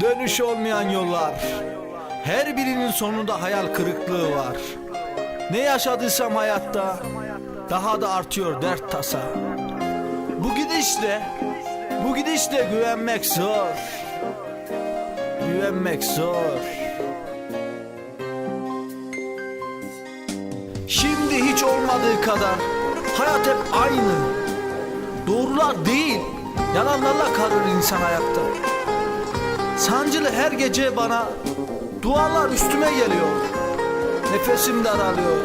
Dönüş olmayan yollar. Her birinin sonunda hayal kırıklığı var. Ne yaşadıysam hayatta daha da artıyor dert tasa. Bu gidişle, bu gidişle güvenmek zor. Güvenmek zor. Şimdi hiç olmadığı kadar hayat hep aynı. Doğrular değil, yalanlarla karır insan hayatta. Sancılı her gece bana dualar üstüme geliyor. Nefesim daralıyor.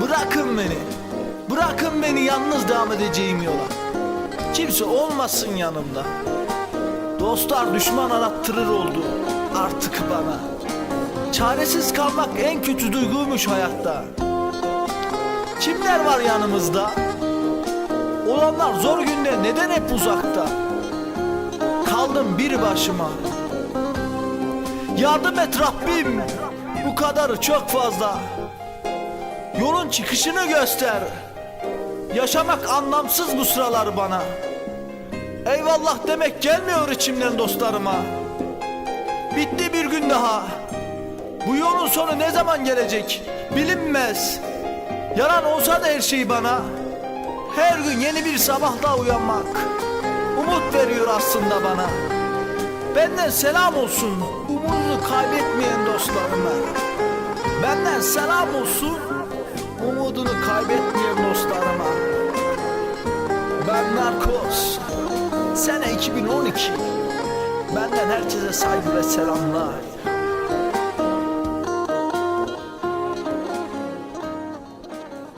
Bırakın beni. Bırakın beni yalnız devam edeceğim yola. Kimse olmasın yanımda. Dostlar düşman arattırır oldu artık bana. Çaresiz kalmak en kötü duyguymuş hayatta. Kimler var yanımızda? Olanlar zor günde neden hep uzakta? Kaldım bir başıma. Yardım et Rabbim. Bu kadarı çok fazla. Yolun çıkışını göster. Yaşamak anlamsız bu sıralar bana. Eyvallah demek gelmiyor içimden dostlarıma. Bitti bir gün daha. Bu yolun sonu ne zaman gelecek bilinmez. Yalan olsa da her şey bana. Her gün yeni bir sabahla uyanmak. Umut veriyor aslında bana. Benden selam olsun umudunu kaybetmeyen dostlarıma. Benden selam olsun umudunu kaybetmeyen dostlarıma. Ben Narkos. Sene 2012. Benden herkese saygı ve selamlar.